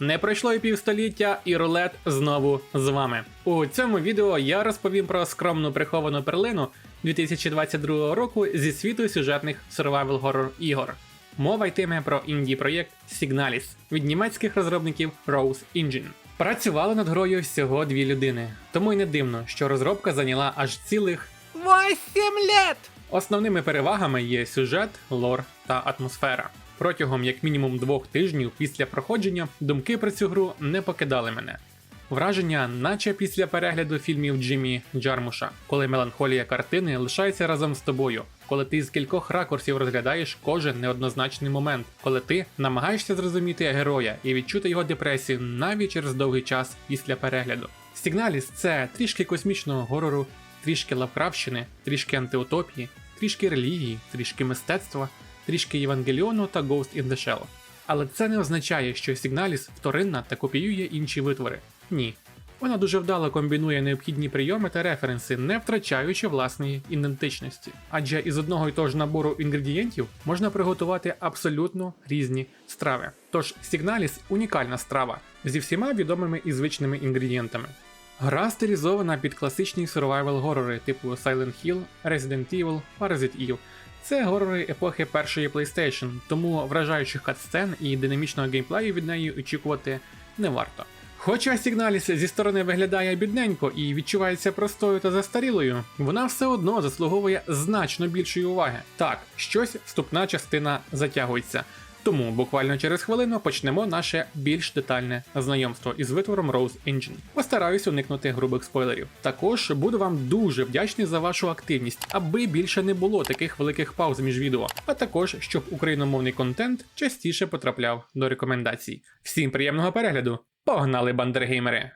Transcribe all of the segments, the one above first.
Не пройшло і півстоліття, і рулет знову з вами. У цьому відео я розповім про скромну приховану перлину 2022 року зі світу сюжетних survival horror ігор. Мова йтиме про інді проєкт Signalis від німецьких розробників Rose Engine. Працювали над грою всього дві людини, тому й не дивно, що розробка зайняла аж цілих Восемь лет! Основними перевагами є сюжет, лор та атмосфера. Протягом як мінімум двох тижнів після проходження думки про цю гру не покидали мене. Враження, наче після перегляду фільмів Джиммі Джармуша, коли меланхолія картини лишається разом з тобою, коли ти з кількох ракурсів розглядаєш кожен неоднозначний момент, коли ти намагаєшся зрозуміти героя і відчути його депресію навіть через довгий час після перегляду. Сігналіс це трішки космічного горору, трішки лавкрафщини, трішки антиутопії, трішки релігії, трішки мистецтва, трішки Євангеліону та Ghost in the Shell. Але це не означає, що Сігналіс вторинна та копіює інші витвори. Ні. Вона дуже вдало комбінує необхідні прийоми та референси, не втрачаючи власної ідентичності. Адже із одного й того ж набору інгредієнтів можна приготувати абсолютно різні страви. Тож Сігналіс унікальна страва зі всіма відомими і звичними інгредієнтами. Гра стилізована під класичні survival горори типу Silent Hill, Resident Evil, Parasite Eve. Це горори епохи першої PlayStation, тому вражаючих катсцен і динамічного геймплею від неї очікувати не варто. Хоча Сігналіс зі сторони виглядає бідненько і відчувається простою та застарілою, вона все одно заслуговує значно більшої уваги. Так, щось вступна частина затягується. Тому буквально через хвилину почнемо наше більш детальне знайомство із витвором Rose Engine. Постараюсь уникнути грубих спойлерів. Також буду вам дуже вдячний за вашу активність, аби більше не було таких великих пауз між відео, а також щоб україномовний контент частіше потрапляв до рекомендацій. Всім приємного перегляду! Погнали, бандергеймери!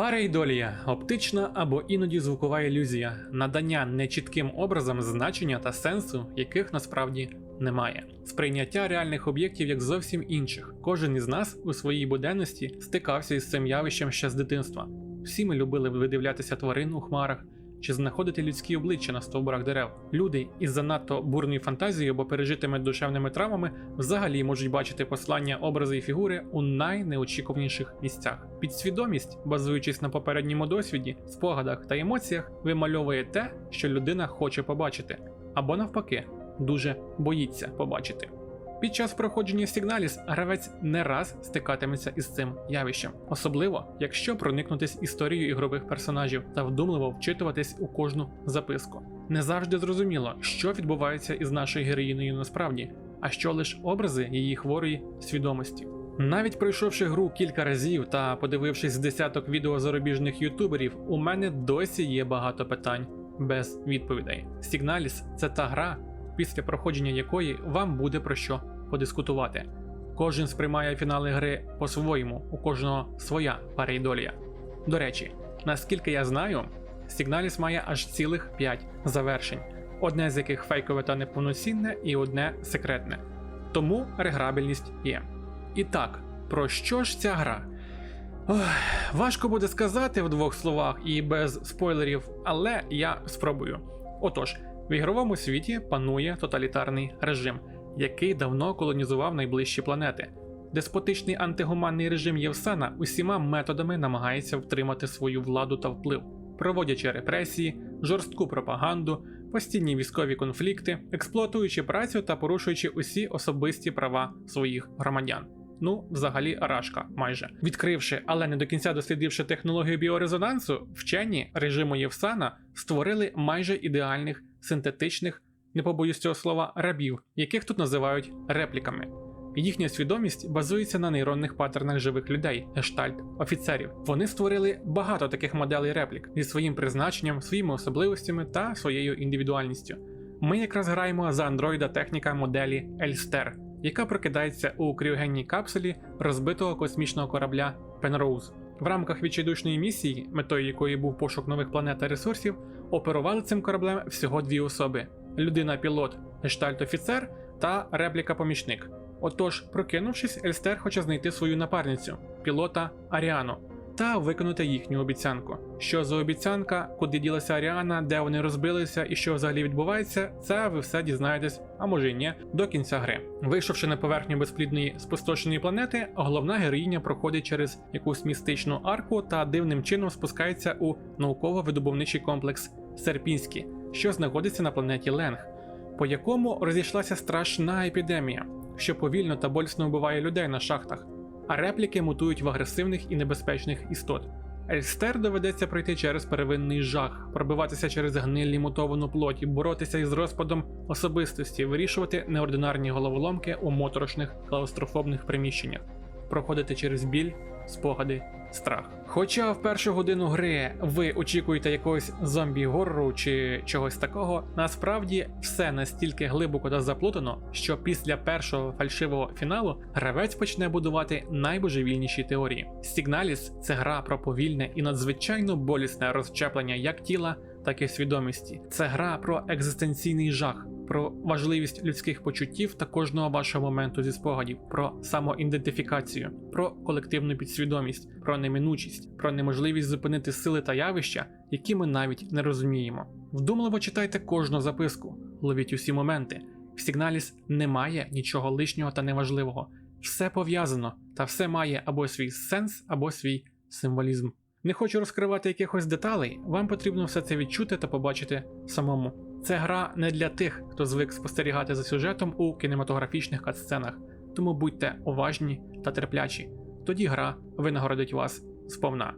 Парейдолія оптична або іноді звукова ілюзія, надання нечітким образом значення та сенсу, яких насправді немає. Сприйняття реальних об'єктів як зовсім інших. Кожен із нас у своїй буденності стикався із цим явищем ще з дитинства. Всі ми любили видивлятися тварин у хмарах чи знаходити людські обличчя на стовбурах дерев. Люди із занадто бурною фантазією або пережитими душевними травмами взагалі можуть бачити послання, образи і фігури у найнеочікуваніших місцях. Підсвідомість, базуючись на попередньому досвіді, спогадах та емоціях, вимальовує те, що людина хоче побачити, або навпаки, дуже боїться побачити. Під час проходження Сігналіс гравець не раз стикатиметься із цим явищем, особливо якщо проникнутись історією ігрових персонажів та вдумливо вчитуватись у кожну записку. Не завжди зрозуміло, що відбувається із нашою героїною насправді, а що лише образи її хворої свідомості. Навіть пройшовши гру кілька разів та подивившись десяток відео зарубіжних ютуберів, у мене досі є багато питань без відповідей. Сігналіс це та гра, після проходження якої вам буде про що подискутувати. Кожен сприймає фінали гри по-своєму, у кожного своя парейдолія. До речі, наскільки я знаю, Сігналіс має аж цілих 5 завершень, одне з яких фейкове та неповноцінне, і одне секретне. Тому реграбельність є. І так, про що ж ця гра? Ох, важко буде сказати в двох словах і без спойлерів, але я спробую. Отож, в ігровому світі панує тоталітарний режим, який давно колонізував найближчі планети. Деспотичний антигуманний режим Євсана усіма методами намагається втримати свою владу та вплив, проводячи репресії, жорстку пропаганду, постійні військові конфлікти, експлуатуючи працю та порушуючи усі особисті права своїх громадян. Ну, взагалі, рашка майже відкривши, але не до кінця дослідивши технологію біорезонансу, вчені режиму Євсана створили майже ідеальних синтетичних, не побоюсь цього слова, рабів, яких тут називають репліками. Їхня свідомість базується на нейронних паттернах живих людей, гештальт, офіцерів. Вони створили багато таких моделей реплік зі своїм призначенням, своїми особливостями та своєю індивідуальністю. Ми якраз граємо за андроїда техніка моделі Ельстер, яка прокидається у кріогенній капсулі розбитого космічного корабля Пенроуз. В рамках відчайдушної місії, метою якої був пошук нових планет та ресурсів, оперували цим кораблем всього дві особи: людина-пілот, гештальт-офіцер та репліка-помічник. Отож, прокинувшись, Ельстер хоче знайти свою напарницю, пілота Аріану, та виконати їхню обіцянку. Що за обіцянка, куди ділася Аріана, де вони розбилися і що взагалі відбувається, це ви все дізнаєтесь, а може й ні, до кінця гри. Вийшовши на поверхню безплідної спустошеної планети, головна героїня проходить через якусь містичну арку та дивним чином спускається у науково-видобувничий комплекс Серпінський, що знаходиться на планеті Ленг, по якому розійшлася страшна епідемія, що повільно та болісно вбиває людей на шахтах, а репліки мутують в агресивних і небезпечних істот. Ельстер доведеться пройти через первинний жах, пробиватися через гнилі мутовану плоті, боротися із розпадом особистості, вирішувати неординарні головоломки у моторошних клаустрофобних приміщеннях, проходити через біль, спогади, страх. Хоча в першу годину гри ви очікуєте якогось зомбі-горору чи чогось такого, насправді все настільки глибоко та заплутано, що після першого фальшивого фіналу гравець почне будувати найбожевільніші теорії. Сігналіс це гра про повільне і надзвичайно болісне розчеплення як тіла, так і свідомості. Це гра про екзистенційний жах. Про важливість людських почуттів та кожного вашого моменту зі спогадів, про самоідентифікацію, про колективну підсвідомість, про неминучість, про неможливість зупинити сили та явища, які ми навіть не розуміємо. Вдумливо читайте кожну записку, ловіть усі моменти. В Сігналіс немає нічого лишнього та неважливого. Все пов'язано, та все має або свій сенс, або свій символізм. Не хочу розкривати якихось деталей, вам потрібно все це відчути та побачити самому. Це гра не для тих, хто звик спостерігати за сюжетом у кінематографічних катсценах, тому будьте уважні та терплячі. Тоді гра винагородить вас сповна.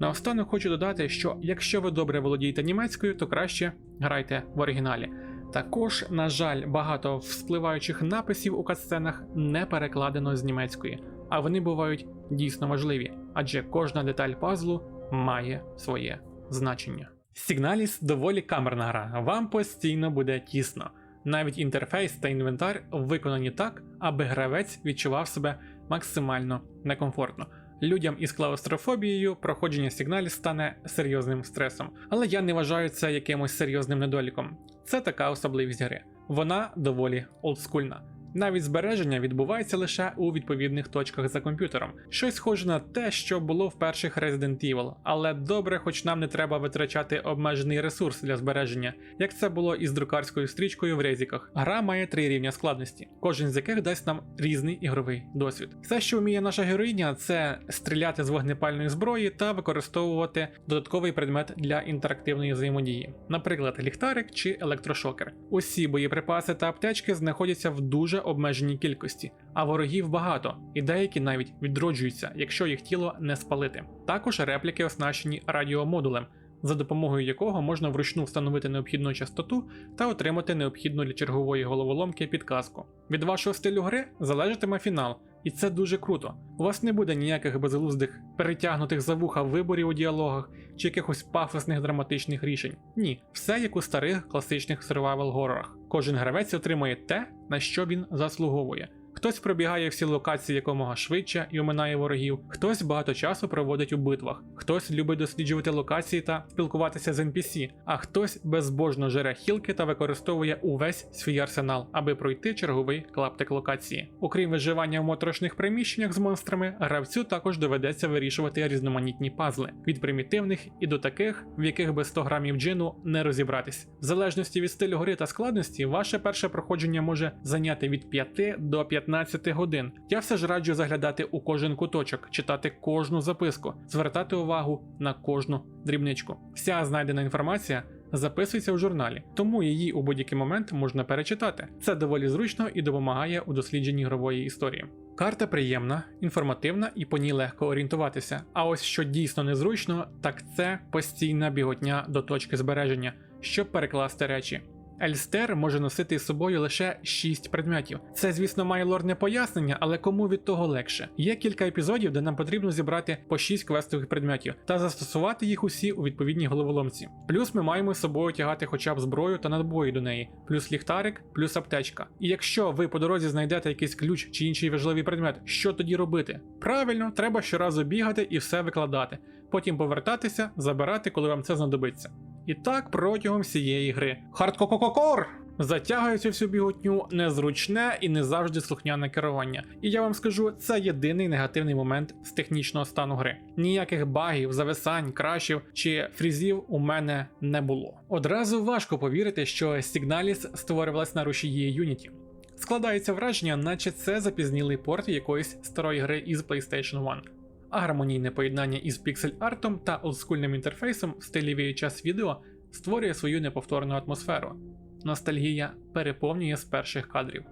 Наостанок хочу додати, що якщо ви добре володієте німецькою, то краще грайте в оригіналі. Також, на жаль, багато вспливаючих написів у катсценах не перекладено з німецької, а вони бувають дійсно важливі, адже кожна деталь пазлу має своє значення. Сігналіс доволі камерна гра, вам постійно буде тісно. Навіть інтерфейс та інвентар виконані так, аби гравець відчував себе максимально некомфортно. Людям із клаустрофобією проходження сигналів стане серйозним стресом, але я не вважаю це якимось серйозним недоліком. Це така особливість гри. Вона доволі олдскульна. Навіть збереження відбувається лише у відповідних точках за комп'ютером, щось схоже на те, що було в перших Resident Evil, але добре, хоч нам не треба витрачати обмежений ресурс для збереження, як це було із друкарською стрічкою в резіках. Гра має три рівня складності, кожен з яких дасть нам різний ігровий досвід. Все, що вміє наша героїня, це стріляти з вогнепальної зброї та використовувати додатковий предмет для інтерактивної взаємодії, наприклад, ліхтарик чи електрошокер. Усі боєприпаси та аптечки знаходяться в дуже обмеженій кількості, а ворогів багато, і деякі навіть відроджуються, якщо їх тіло не спалити. Також репліки оснащені радіомодулем, за допомогою якого можна вручну встановити необхідну частоту та отримати необхідну для чергової головоломки підказку. Від вашого стилю гри залежатиме фінал, і це дуже круто. У вас не буде ніяких безглуздих, перетягнутих за вуха виборів у діалогах чи якихось пафосних драматичних рішень. Ні, все як у старих класичних survival горорах. Кожен гравець отримує те, на що він заслуговує. Хтось пробігає всі локації якомога швидше і оминає ворогів, хтось багато часу проводить у битвах, хтось любить досліджувати локації та спілкуватися з NPC, а хтось безбожно жере хілки та використовує увесь свій арсенал, аби пройти черговий клаптик локації. Окрім виживання в моторошних приміщеннях з монстрами, гравцю також доведеться вирішувати різноманітні пазли від примітивних і до таких, в яких без 100 грамів джину не розібратись. В залежності від стилю гри та складності, ваше перше проходження може зайняти від 5 до 15 годин. Я все ж раджу заглядати у кожен куточок, читати кожну записку, звертати увагу на кожну дрібничку. Вся знайдена інформація. Записується в журналі, тому її у будь-який момент можна перечитати. Це доволі зручно і допомагає у дослідженні ігрової історії. Карта приємна, інформативна і по ній легко орієнтуватися. А ось що дійсно незручно, так це постійна біготня до точки збереження, щоб перекласти речі. Ельстер може носити із собою лише 6 предметів. Це, звісно, має лорне пояснення, але кому від того легше. Є кілька епізодів, де нам потрібно зібрати по 6 квестових предметів та застосувати їх усі у відповідній головоломці. Плюс ми маємо з собою тягати хоча б зброю та надбої до неї, плюс ліхтарик, плюс аптечка. І якщо ви по дорозі знайдете якийсь ключ чи інший важливий предмет, що тоді робити? Правильно, треба щоразу бігати і все викладати, потім повертатися, забирати, коли вам це знадобиться. І так протягом всієї гри. Хардкокококор! Затягує цю всю біготню незручне і не завжди слухняне керування. І я вам скажу, це єдиний негативний момент з технічного стану гри. Ніяких багів, зависань, крашів чи фрізів у мене не було. Одразу важко повірити, що Signalis створювалась на рушії Unity. Складається враження, наче це запізнілий порт якоїсь старої гри із PlayStation 1. А гармонійне поєднання із піксель-артом та олдскульним інтерфейсом в стилі VHS відео створює свою неповторну атмосферу. Ностальгія переповнює з перших кадрів.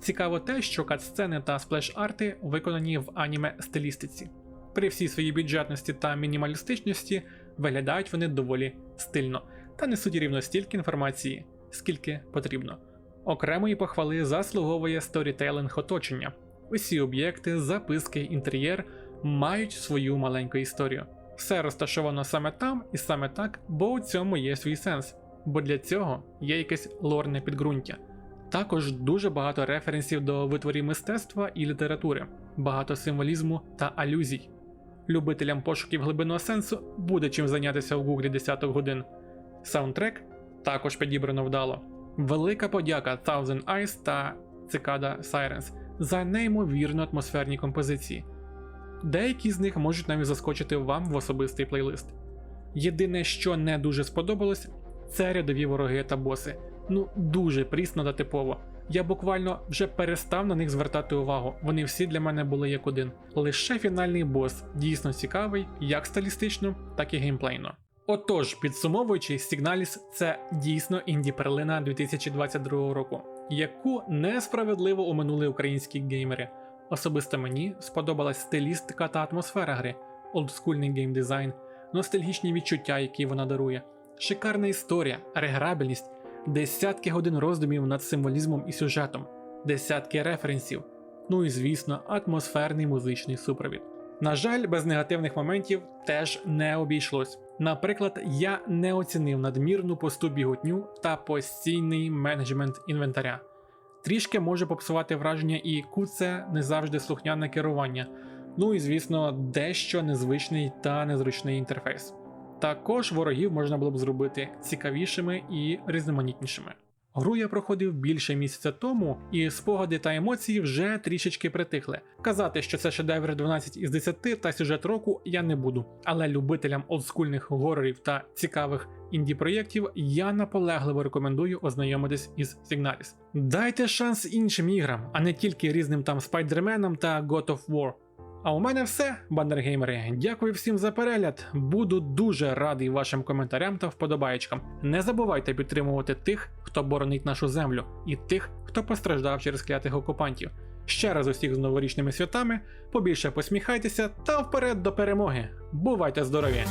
Цікаво те, що катсцени та сплеш-арти виконані в аніме стилістиці. При всій своїй бюджетності та мінімалістичності виглядають вони доволі стильно та несуть рівно стільки інформації, скільки потрібно. Окремої похвали заслуговує сторітейлинг оточення. Усі об'єкти, записки, інтер'єр мають свою маленьку історію. Все розташовано саме там і саме так, бо у цьому є свій сенс, бо для цього є якесь лорне підґрунтя. Також дуже багато референсів до витворів мистецтва і літератури, багато символізму та алюзій. Любителям пошуків глибинного сенсу буде чим зайнятися в гуглі десяток годин. Саундтрек також підібрано вдало. Велика подяка Thousand Eyes та Cicada Sirens за неймовірно атмосферні композиції. Деякі з них можуть навіть заскочити вам в особистий плейлист. Єдине, що не дуже сподобалось, це рядові вороги та боси. Ну дуже прісно та типово. Я буквально вже перестав на них звертати увагу. Вони всі для мене були як один. Лише фінальний бос дійсно цікавий, як стилістично, так і геймплейно. Отож, підсумовуючи, Signalis це дійсно інді перлина 2022 року, яку несправедливо оминули українські геймери. Особисто мені сподобалась стилістика та атмосфера гри, олдскульний геймдизайн, ностальгічні відчуття, які вона дарує, шикарна історія, реграбельність, десятки годин роздумів над символізмом і сюжетом, десятки референсів, ну і звісно, атмосферний музичний супровід. На жаль, без негативних моментів теж не обійшлось. Наприклад, я не оцінив надмірну посту біготню та постійний менеджмент інвентаря. Трішки може попсувати враження і куце не завжди слухняне керування, ну і звісно, дещо незвичний та незручний інтерфейс. Також ворогів можна було б зробити цікавішими і різноманітнішими. Гру я проходив більше місяця тому, і спогади та емоції вже трішечки притихли. Казати, що це шедевр 12 із 10 та сюжет року я не буду, але любителям олдскульних горорів та цікавих інді-проєктів я наполегливо рекомендую ознайомитись із Signalis. Дайте шанс іншим іграм, а не тільки різним там спайдерменам та God of War. А у мене все, бандергеймери. Дякую всім за перегляд. Буду дуже радий вашим коментарям та вподобаєчкам. Не забувайте підтримувати тих, хто боронить нашу землю, і тих, хто постраждав через клятих окупантів. Ще раз усіх з новорічними святами, побільше посміхайтеся та вперед до перемоги. Бувайте здорові!